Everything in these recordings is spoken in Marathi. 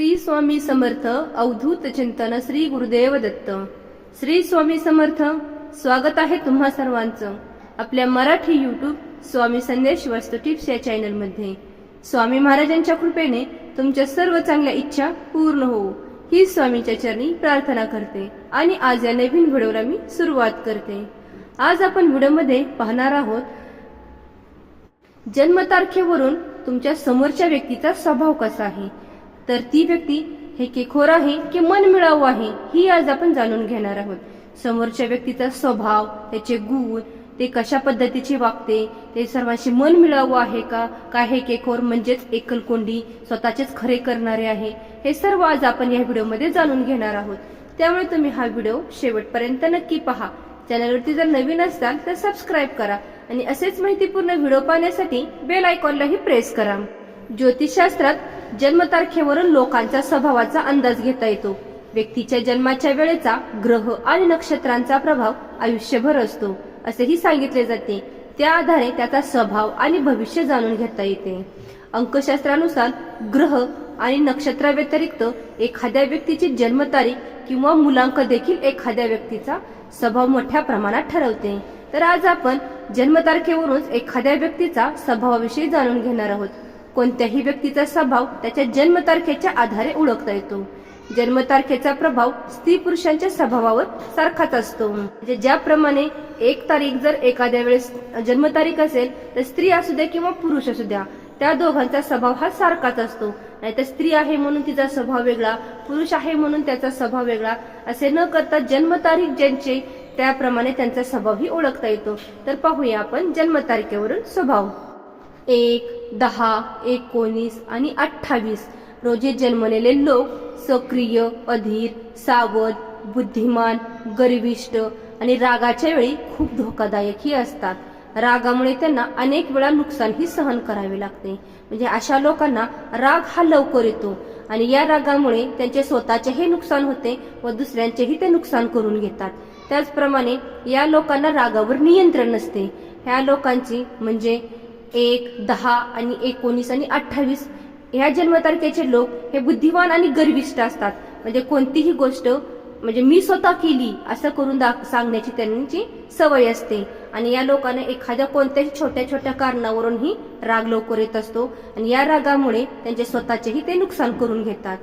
श्री स्वामी समर्थ अवधूत चिंतन श्री गुरुदेव दत्त. श्री स्वामी समर्थ स्वागत आहे तुम्हा सर्वांचं. आपल्या मराठी युट्यूब स्वामी संदेश वास्तू टिप्स या चॅनलमध्ये. स्वामी महाराजांच्या कृपेने तुमच्या सर्व चांगल्या इच्छा पूर्ण होऊ. ही स्वामीच्या चरणी प्रार्थना करते आणि आज या नवीन व्हिडिओला मी सुरुवात करते. आज आपण व्हिडिओमध्ये पाहणार आहोत जन्मतारखेवरून तुमच्या समोरच्या व्यक्तीचा स्वभाव कसा आहे? तर ती व्यक्ती हे केखोर आहे की मन मिळावू आहे ही आज आपण जाणून घेणार आहोत. समोरच्या व्यक्तीचा स्वभाव त्याचे गुण ते कशा पद्धतीचे वागते ते सर्वांशी मन मिळावं आहे का? काय हे केखोर म्हणजेच एकलकोंडी स्वतःचेच खरे करणारे आहे? हे सर्व आज आपण या व्हिडिओमध्ये जाणून घेणार आहोत. त्यामुळे तुम्ही हा व्हिडिओ शेवटपर्यंत नक्की पहा. चॅनलवरती जर नवीन असाल तर सबस्क्राईब करा आणि असेच माहितीपूर्ण व्हिडिओ पाहण्यासाठी बेल आयकॉनलाही प्रेस करा. ज्योतिषशास्त्रात जन्मतारखेवरून लोकांच्या स्वभावाचा अंदाज घेता येतो. व्यक्तीच्या जन्माच्या वेळेचा ग्रह आणि नक्षत्रांचा प्रभाव आयुष्यभर असतो असेही सांगितले जाते. त्या आधारे त्याचा स्वभाव आणि भविष्य जाणून घेता येते. अंकशास्त्रानुसार ग्रह आणि नक्षत्राव्यतिरिक्त एखाद्या व्यक्तीची जन्मतारीख किंवा मुलांक देखील एखाद्या व्यक्तीचा स्वभाव मोठ्या प्रमाणात ठरवते. तर आज आपण जन्मतारखेवरूनच एखाद्या व्यक्तीचा स्वभावाविषयी जाणून घेणार आहोत. कोणत्याही व्यक्तीचा स्वभाव त्याच्या जन्मतारखेच्या आधारे ओळखता येतो. जन्मतारखेचा प्रभाव स्त्री पुरुषांच्या स्वभावावर सारखाच असतो. म्हणजे ज्याप्रमाणे एक तारीख जर एखाद्या वेळेस जन्मतारीख असेल तर स्त्री असू द्या किंवा पुरुष असू द्या त्या दोघांचा स्वभाव हा सारखाच असतो. नाहीतर स्त्री आहे म्हणून तिचा स्वभाव वेगळा पुरुष आहे म्हणून त्याचा स्वभाव वेगळा असे न करता जन्मतारीख ज्यांचे त्याप्रमाणे त्यांचा स्वभावही ओळखता येतो. तर पाहूया आपण जन्मतारखेवरून स्वभाव. एक दहा एकोणीस आणि अठ्ठावीस. रोजी जन्मलेले लोक सक्रिय अधीर सावध बुद्धिमान गर्विष्ट आणि रागाच्या वेळी खूप धोकादायकही असतात. रागामुळे त्यांना अनेक वेळा नुकसानही सहन करावे लागते. म्हणजे अशा लोकांना राग हा लवकर येतो आणि या रागामुळे त्यांचे स्वतःचेही नुकसान होते व दुसऱ्यांचेही ते नुकसान करून घेतात. त्याचप्रमाणे या लोकांना रागावर नियंत्रण नसते. ह्या लोकांची म्हणजे एक दहा आणि एकोणीस आणि अठ्ठावीस ह्या जन्मतारखेचे लोक हे बुद्धिमान आणि गर्विष्ट असतात. म्हणजे कोणतीही गोष्ट म्हणजे मी स्वतः केली असं करून दाख सांगण्याची त्यांची सवय असते. आणि या लोकांना एखाद्या कोणत्याही छोट्या छोट्या कारणावरूनही राग लवकर येत असतो. आणि या रागामुळे त्यांचे स्वतःचेही ते नुकसान करून घेतात.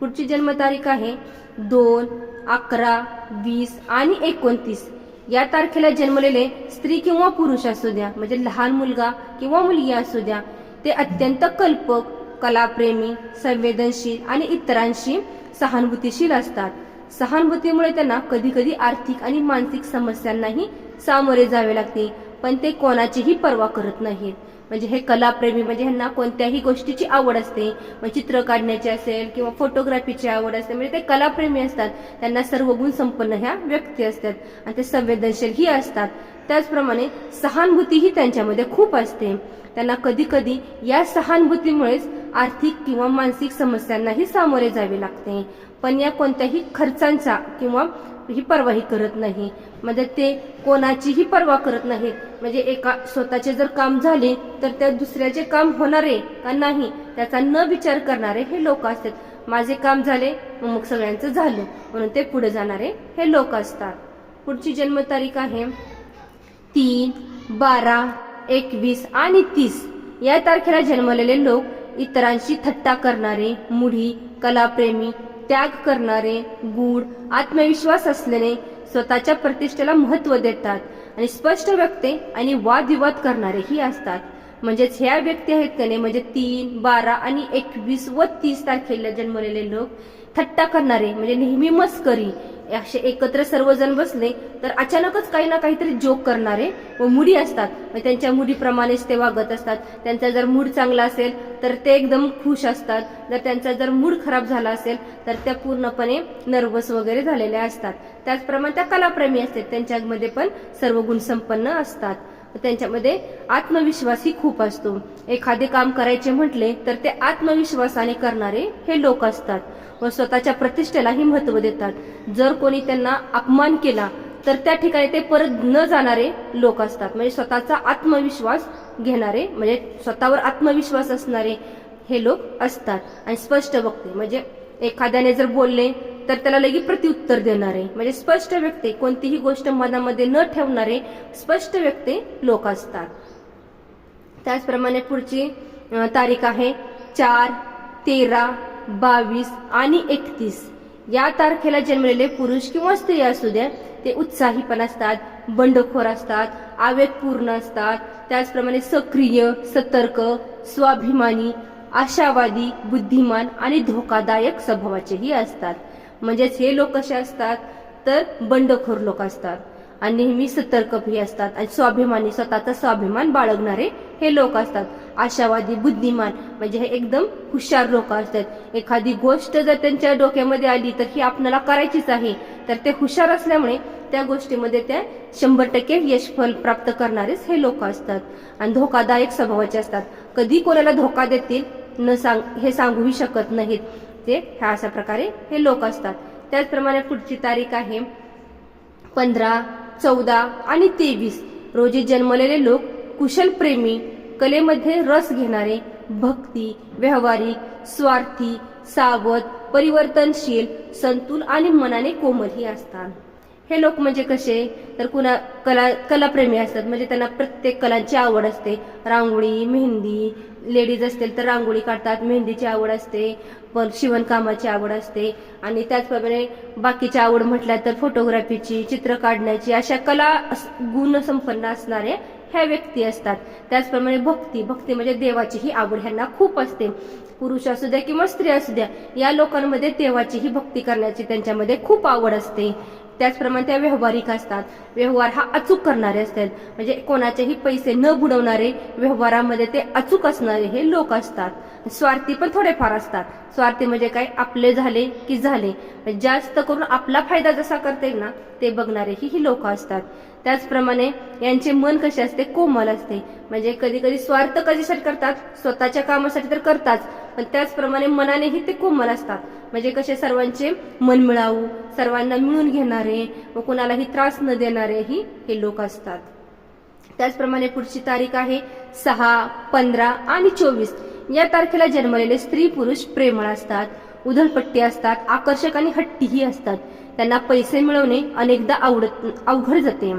पुढची जन्मतारीख आहे दोन अकरा वीस आणि एकोणतीस. या तारखेला जन्मलेले स्त्री किंवा पुरुष असू द्या म्हणजे लहान मुलगा किंवा मुलगी असू द्या ते अत्यंत कल्पक कलाप्रेमी संवेदनशील आणि इतरांशी सहानुभूतीशील असतात. सहानुभूतीमुळे त्यांना कधी कधी आर्थिक आणि मानसिक समस्यांनाही सामोरे जावे लागते पण ते कोणाचीही पर्वा करत नाहीत. म्हणजे हे कलाप्रेमी म्हणजे ह्यांना कोणत्याही गोष्टीची आवड असते. मग चित्र काढण्याची असेल किंवा फोटोग्राफीची आवड असते म्हणजे ते कलाप्रेमी असतात. त्यांना सर्व गुण संपन्न ह्या व्यक्ती असतात. आणि ते संवेदनशीलही असतात. त्याचप्रमाणे सहानुभूतीही त्यांच्यामध्ये खूप असते. त्यांना कधी कधी या सहानुभूतीमुळेच आर्थिक किंवा मानसिक समस्यांनाही सामोरे जावे लागते. पण या कोणत्याही खर्चांचा किंवा ही पर्वाही करत नाही. म्हणजे ते कोणाचीही पर्वा करत नाही. म्हणजे एका स्वतःचे जर काम झाले तर त्या दुसऱ्याचे काम होणारे का नाही त्याचा न विचार करणारे हे लोक असतात. माझे काम झाले मग सगळ्यांचं झालं म्हणून ते पुढे जाणारे हे लोक असतात. पुढची जन्मतारीख आहे तीन बारा एकवीस आणि तीस. या तारखेला जन्मलेले लोक इतरांशी थट्टा करणारे मुढी कलाप्रेमी त्याग करणारे गूढ आत्मविश्वास असलेले स्वतःच्या प्रतिष्ठेला महत्त्व देतात आणि स्पष्ट व्यक्ती आणि वादविवाद करणारेही असतात. म्हणजेच ह्या व्यक्ती आहेत का नाही? म्हणजे तीन बारा आणि एकवीस व तीस तारखेला जन्मलेले लोक थट्टा करणारे म्हणजे नेहमी मस्करी असे एकत्र सर्वजण बसले तर अचानकच काही ना काहीतरी जोक करणारे व मुडी असतात. त्यांच्या मुडीप्रमाणेच ते वागत असतात. त्यांचा जर मूड चांगला असेल तर ते एकदम खुश असतात. जर त्यांचा जर मूड खराब झाला असेल तर त्या पूर्णपणे नर्वस वगैरे झालेल्या असतात. त्याचप्रमाणे त्या कलाप्रेमी असतात. त्यांच्यामध्ये पण सर्व गुण संपन्न असतात. त्यांच्यामध्ये आत्मविश्वासही खूप असतो. एखादे काम करायचे म्हटले तर ते आत्मविश्वासाने करणारे हे लोक असतात. व स्वतःच्या प्रतिष्ठेलाही महत्त्व देतात. जर कोणी त्यांना अपमान केला तर त्या ठिकाणी ते परत न जाणारे लोक असतात. म्हणजे स्वतःचा आत्मविश्वास घेणारे म्हणजे स्वतःवर आत्मविश्वास असणारे हे लोक असतात. आणि स्पष्ट वक्ते म्हणजे एखाद्याने जर बोलले तर त्याला लगेच प्रत्युत्तर देणारे म्हणजे स्पष्ट व्यक्ती कोणतीही गोष्ट मनामध्ये न ठेवणारे स्पष्ट व्यक्ती लोक असतात. त्याचप्रमाणे पुढची तारीख आहे चार तेरा बावीस आणि एकतीस. या तारखेला जन्मलेले पुरुष किंवा स्त्री असू द्या ते उत्साही पण असतात बंडखोर असतात आवेगपूर्ण असतात त्याचप्रमाणे सक्रिय सतर्क स्वाभिमानी आशावादी बुद्धिमान आणि धोकादायक स्वभावाचेही असतात. म्हणजेच हे लोक कसे असतात? तर बंडखोर लोक असतात. आणि नेहमी सतर्कही असतात आणि स्वाभिमानी स्वतःचा स्वाभिमान बाळगणारे हे लोक असतात. आशावादी बुद्धिमान म्हणजे हे एकदम हुशार लोक असतात. एखादी गोष्ट जर त्यांच्या डोक्यामध्ये आली तर ही आपल्याला करायचीच आहे. तर ते हुशार असल्यामुळे त्या गोष्टीमध्ये त्या शंभर टक्के यशफल प्राप्त करणारेच हे लोक असतात. आणि धोकादायक स्वभावाचे असतात. कधी कोणाला धोका देतील न सांग हे सांगूही शकत नाहीत. ते ह्या अशा प्रकारे हे लोक असतात. त्याचप्रमाणे पुढची तारीख आहे पंधरा चौदा आणि तेवीस. रोजी जन्मलेले लोक कुशल प्रेमी कलेमध्ये रस घेणारे भक्ती व्यावहारिक स्वार्थी सावध परिवर्तनशील संतुल आणि मनाने कोमलही असतात. हे लोक म्हणजे कसे? तर कुणा कला कलाप्रेमी असतात. म्हणजे त्यांना प्रत्येक कलांची आवड असते. रांगोळी मेहंदी लेडीज असतील तर रांगोळी काढतात मेहंदीची आवड असते पण शिवणकामाची आवड असते. आणि त्याचप्रमाणे बाकीची आवड म्हटल्या तर फोटोग्राफीची चित्र काढण्याची अशा कला अस- गुण संपन्न असणारे ह्या व्यक्ती असतात. त्याचप्रमाणे भक्ती भक्ती म्हणजे देवाची ही आवड ह्यांना खूप असते. पुरुष असू द्या किंवा स्त्री असू द्या या लोकांमध्ये देवाचीही भक्ती करण्याची त्यांच्यामध्ये खूप आवड असते. त्याचप्रमाणे त्या व्यवहारिक असतात. व्यवहार हा अचूक करणारे असतात. म्हणजे कोणाचेही पैसे न बुडवणारे व्यवहारामध्ये ते अचूक असणारे हे लोक असतात. स्वार्थी पण थोडेफार असतात. स्वार्थी म्हणजे काय? आपले झाले की झाले. जास्त करून आपला फायदा जसा करता येईल ना ते बघणारे ही लोक असतात. त्याचप्रमाणे यांचे मन कसे असते? कोमल असते. म्हणजे कधी कधी स्वार्थ कशासाठी करतात? स्वतःच्या कामासाठी तर करतात. पण त्याचप्रमाणे मनानेही ते कोमल असतात. म्हणजे कसे? सर्वांचे मन मिळावू सर्वांना मिळून घेणारे व कोणालाही त्रास न देणारेही हे लोक असतात. त्याचप्रमाणे पुढची तारीख आहे सहा पंधरा आणि चोवीस. या तारखेला जन्मलेले स्त्री पुरुष प्रेमळ असतात उधळपट्टी असतात आकर्षक आणि हट्टीही असतात. त्यांना पैसे मिळवणे अनेकदा आवडत अवघड जाते.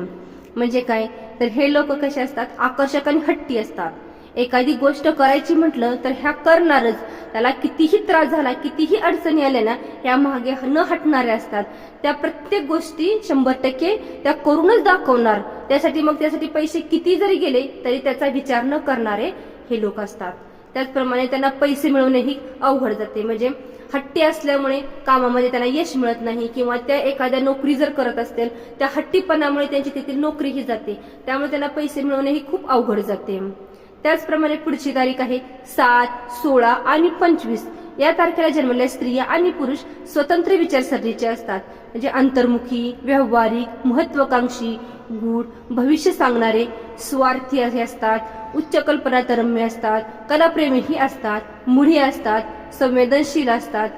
म्हणजे काय? तर हे लोक कसे असतात? आकर्षक आणि हट्टी असतात. एखादी गोष्ट करायची म्हटलं तर ह्या करणारच. त्याला कितीही त्रास झाला कितीही अडचणी आल्या ना या मागे न हटणारे असतात. त्या प्रत्येक गोष्टी शंभर टक्के त्या करूनच दाखवणार. त्यासाठी मग त्यासाठी पैसे किती जरी गेले तरी त्याचा विचार न करणारे हे लोक असतात. त्याचप्रमाणे त्यांना पैसे मिळवणेही अवघड जाते. म्हणजे हट्टी असल्यामुळे कामामध्ये त्यांना यश मिळत नाही किंवा त्या एखाद्या नोकरी जर करत असतील त्या हट्टीपणामुळे त्यांची तेथील नोकरीही जाते. त्यामुळे त्यांना पैसे मिळवणेही खूप अवघड जाते. त्याचप्रमाणे पुढची तारीख आहे सात सोळा आणि पंचवीस. या तारखेला जन्मलेल्या स्त्रिया आणि पुरुष स्वतंत्र विचारसरणीचे असतात. म्हणजे अंतर्मुखी व्यावहारिक महत्वाकांक्षी गूढ भविष्य सांगणारे स्वार्थी असे असतात उच्च कल्पना तरम्य असतात कलाप्रेमीही असतात मुढी असतात संवेदनशील असतात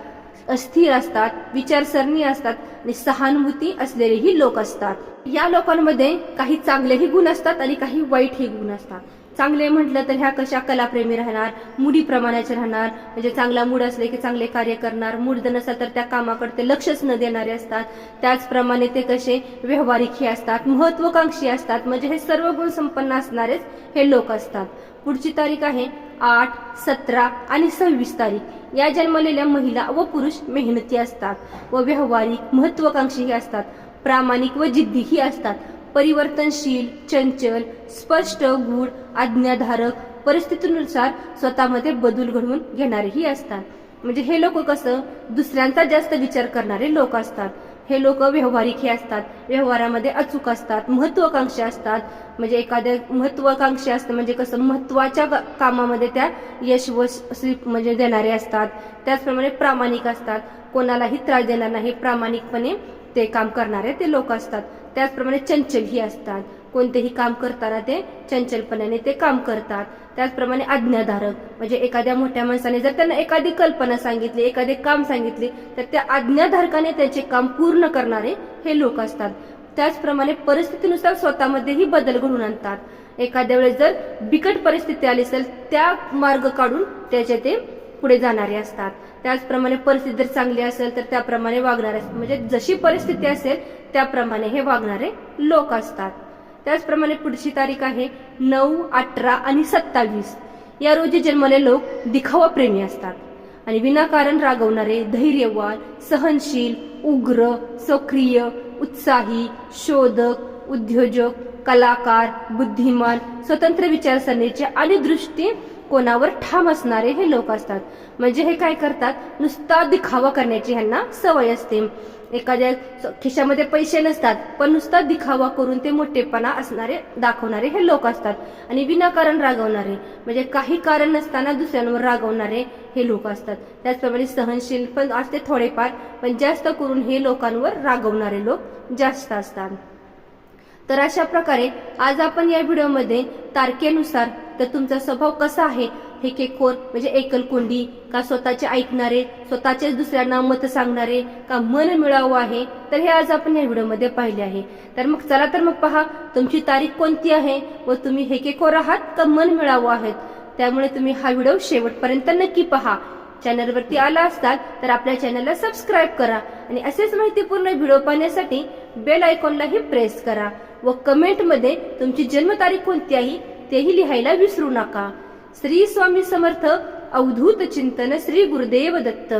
अस्थिर असतात विचारसरणी असतात आणि सहानुभूती असलेलेही लोक असतात. या लोकांमध्ये काही चांगलेही गुण असतात आणि काही वाईटही गुण असतात. चांगले म्हटलं तर ह्या कशा कलाप्रेमी राहणार? मुडी प्रमाणाचे राहणार. म्हणजे चांगला मूड असले की चांगले कार्य करणार. मूड जर नसला तर त्या कामाकडे ते लक्षच न देणारे असतात. त्याचप्रमाणे ते कसे व्यवहारिकही असतात महत्वाकांक्षी असतात. म्हणजे हे सर्व गुण संपन्न असणारेच हे लोक असतात. पुढची तारीख आहे आठ सतरा आणि सव्वीस तारीख. या जन्मलेल्या महिला व पुरुष मेहनती असतात व व्यवहारिक महत्वाकांक्षीही असतात. प्रामाणिक व जिद्दीही असतात. परिवर्तनशील चंचल स्पष्ट गूढ आज्ञाधारक परिस्थितीनुसार स्वतःमध्ये बदल घडवून घेणारेही असतात. म्हणजे हे लोक कसं? दुसऱ्यांचा जास्त विचार करणारे लोक असतात. हे लोक व्यवहारिकही असतात. व्यवहारामध्ये अचूक असतात महत्वाकांक्षी असतात. म्हणजे एखाद्या महत्वाकांक्षी असतं म्हणजे कसं? महत्त्वाच्या कामामध्ये त्या यश व म्हणजे देणारे असतात. त्याचप्रमाणे प्रामाणिक असतात. कोणालाही त्रास देणार नाही प्रामाणिकपणे ते काम करणारे ते लोक असतात. त्याचप्रमाणे चंचलही असतात. कोणतेही काम करताना ते चंचलपणाने ते काम करतात. त्याचप्रमाणे आज्ञाधारक म्हणजे एखाद्या मोठ्या माणसाने जर त्यांना एखादी कल्पना सांगितली एखादे काम सांगितले तर त्या आज्ञाधारकाने त्याचे काम पूर्ण करणारे हे लोक असतात. त्याचप्रमाणे परिस्थितीनुसार स्वतःमध्येही बदल घडून आणतात. एखाद्या वेळेस जर बिकट परिस्थिती आली असेल त्या मार्ग काढून त्याचे ते पुढे जाणारे असतात. त्याचप्रमाणे परिस्थिती जर चांगली असेल तर त्याप्रमाणे वागणारे असतात म्हणजे जशी परिस्थिती असेल त्याप्रमाणे हे वागणारे लोक असतात. त्याचप्रमाणे पुढची तारीख आहे नऊ अठरा आणि सत्तावीस. या रोजी जन्मले लोक दिखावा प्रेमी असतात आणि विनाकारण रागवणारे धैर्यवान सहनशील उग्र सक्रिय उत्साही शोधक उद्योजक कलाकार बुद्धिमान स्वतंत्र विचारसरणीचे आणि दृष्टी कोणावर ठाम असणारे हे लोक असतात. म्हणजे हे काय करतात? नुसता दिखावा करण्याची ह्यांना सवय असते. एखाद्या खिशामध्ये पैसे नसतात पण नुसता दिखावा करून ते मोठेपणा असणारे दाखवणारे हे लोक असतात आणि विनाकारण रागवणारे. म्हणजे काही कारण नसताना दुसऱ्यांवर रागवणारे हे लोक असतात. त्याचप्रमाणे सहनशील पण असते थोडेफार पण जास्त करून हे लोकांवर रागवणारे लोक जास्त असतात. तर अशा प्रकारे आज आपण या व्हिडिओमध्ये तारखेनुसार तर तुमचा स्वभाव कसा आहे हे केकोर म्हणजे एकलकोंडी का स्वतःचे ऐकणारे स्वतःचेच दुसऱ्यांना मत सांगणारे का मन मिळावं आहे तर हे आज आपण या व्हिडिओमध्ये पाहिले आहे. तर मग चला तर मग पहा तुमची तारीख कोणती आहे व तुम्ही हे केखोर आहात का मन मिळावं आहेत त्यामुळे तुम्ही हा व्हिडिओ शेवटपर्यंत नक्की पहा. चॅनलवरती आला असताल तर आपल्या चॅनलला सबस्क्राईब करा आणि असेच माहितीपूर्ण व्हिडिओ पाहण्यासाठी बेल आयकॉनलाही प्रेस करा. व कमेंटमध्ये तुमची जन्मतारीख कोणती आहे तेही लिहायला विसरू नका. श्री स्वामी समर्थ अवधूत चिंतन श्री गुरुदेव दत्त